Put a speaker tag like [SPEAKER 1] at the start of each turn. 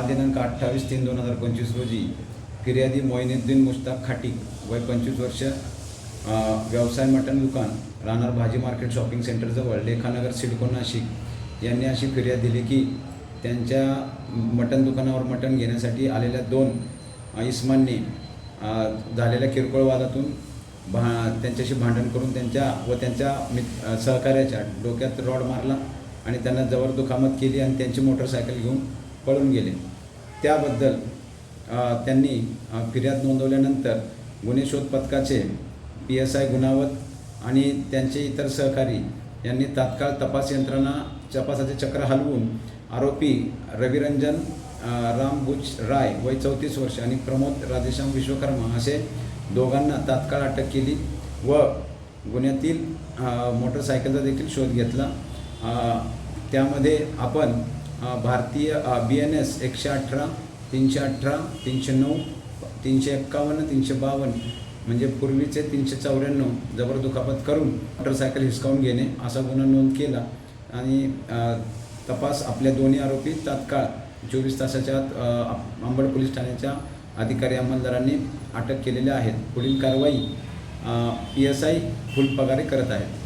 [SPEAKER 1] दिनांक अठ्ठावीस तीन दोन हजार पंचवीस रोजी फिर्यादी मोईनुद्दीन मुश्ताक खाटी वय पंचवीस वर्ष व्यवसाय मटण दुकान राहणार भाजी मार्केट शॉपिंग सेंटरजवळ लेखानगर सिडको नाशिक यांनी अशी फिर्याद दिली की त्यांच्या मटण दुकानावर मटण घेण्यासाठी आलेल्या दोन इस्मांनी झालेल्या किरकोळ वादातून भा त्यांच्याशी भांडण करून त्यांच्या व त्यांच्या मित सहकार्याच्या डोक्यात रॉड मारला आणि त्यांना जबर दुखामत केली आणि त्यांची मोटरसायकल घेऊन पळून गेले. त्याबद्दल त्यांनी फिर्याद नोंदवल्यानंतर गुन्हे शोध पथकाचे पी एस आय गुणावत आणि त्यांचे इतर सहकारी यांनी तात्काळ तपास यंत्रणा तपासाचे चक्र हलवून आरोपी रविरंजन रामभुज राय वय चौतीस वर्ष आणि प्रमोद राधेश्याम विश्वकर्मा असे दोघांना तात्काळ अटक केली व गुन्ह्यातील मोटरसायकलचा देखील शोध घेतला. त्यामध्ये आपण भारतीय बी एन एस एकशे अठरा तीनशे अठरा तीनशे नऊ तीनशे एक्कावन्न तीनशे बावन्न म्हणजे पूर्वीचे तीनशे चौऱ्याण्णव जबर दुखापत करून मोटरसायकल हिसकावून घेणे असा गुन्हा नोंद केला. आणि तपास आपल्या दोन्ही आरोपी तात्काळ चोवीस तासाच्या आत अंबड पोलीस ठाण्याच्या अधिकारी अंमलदारांनी अटक केलेल्या आहेत. पुढील कारवाई पी एस आय फुल पगारे करत आहेत.